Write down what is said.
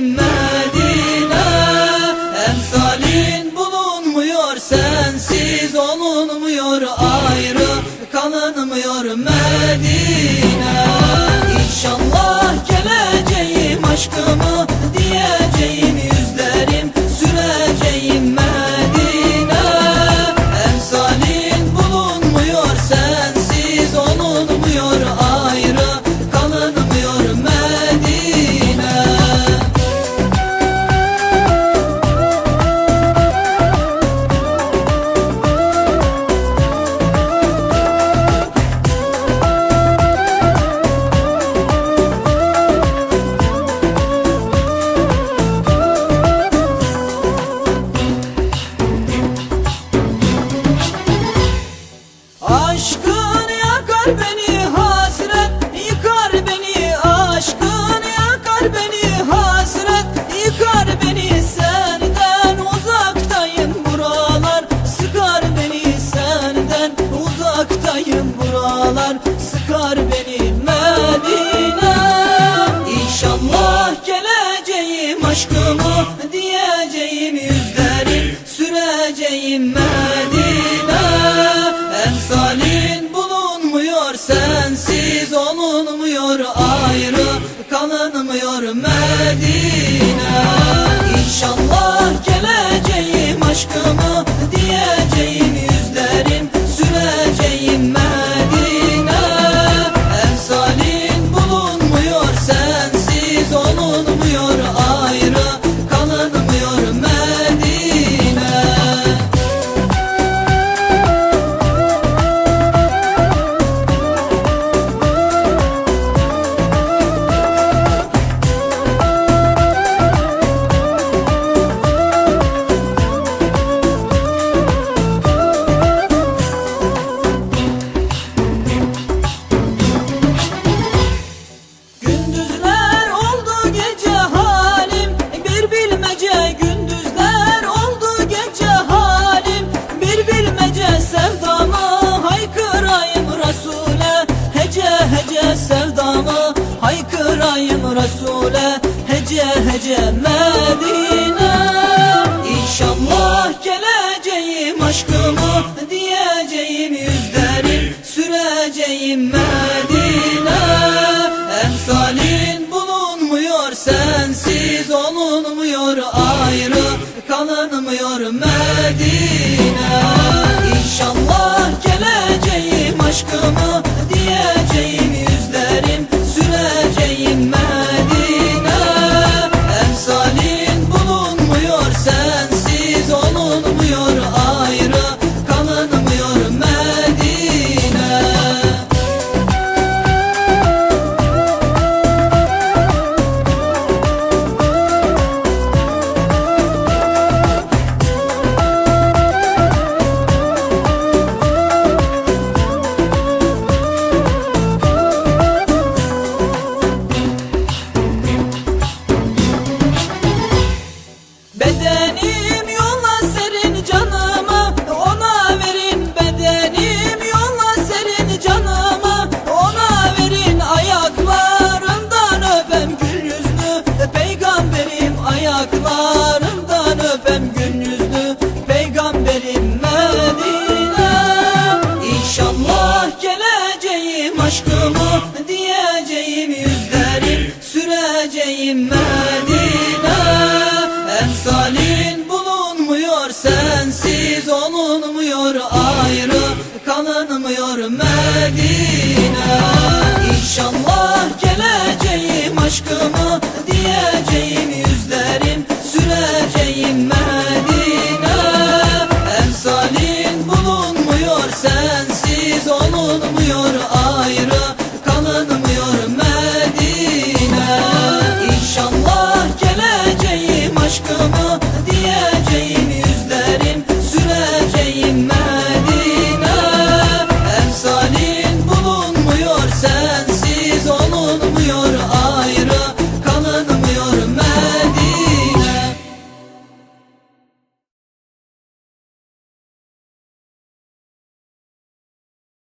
Medine Emsalin bulunmuyor Sensiz olunmuyor Ayrı kalınmıyor Medine. İnşallah geleceğim aşkımı beni hasret Yıkar beni aşkın yakar beni hasret Yıkar beni. Senden uzaktayım buralar Sıkar beni. Senden uzaktayım buralar Sıkar beni. Medine İnşallah geleceğim aşkımı Diyeceğim yüzlerim Süreceğim. Medine hece Medine. İnşallah geleceğim aşkımı diyeceğim yüzlerim süreceğim Medine. Emsalin bulunmuyor sensiz olunmuyor ayrı kalınmıyor Medine aşkımı diyeceğim yüzlerim süreceğim Medine. Emsalin bulunmuyor sensiz olunmuyor ayrı kalınmıyor Medine. İnşallah geleceğim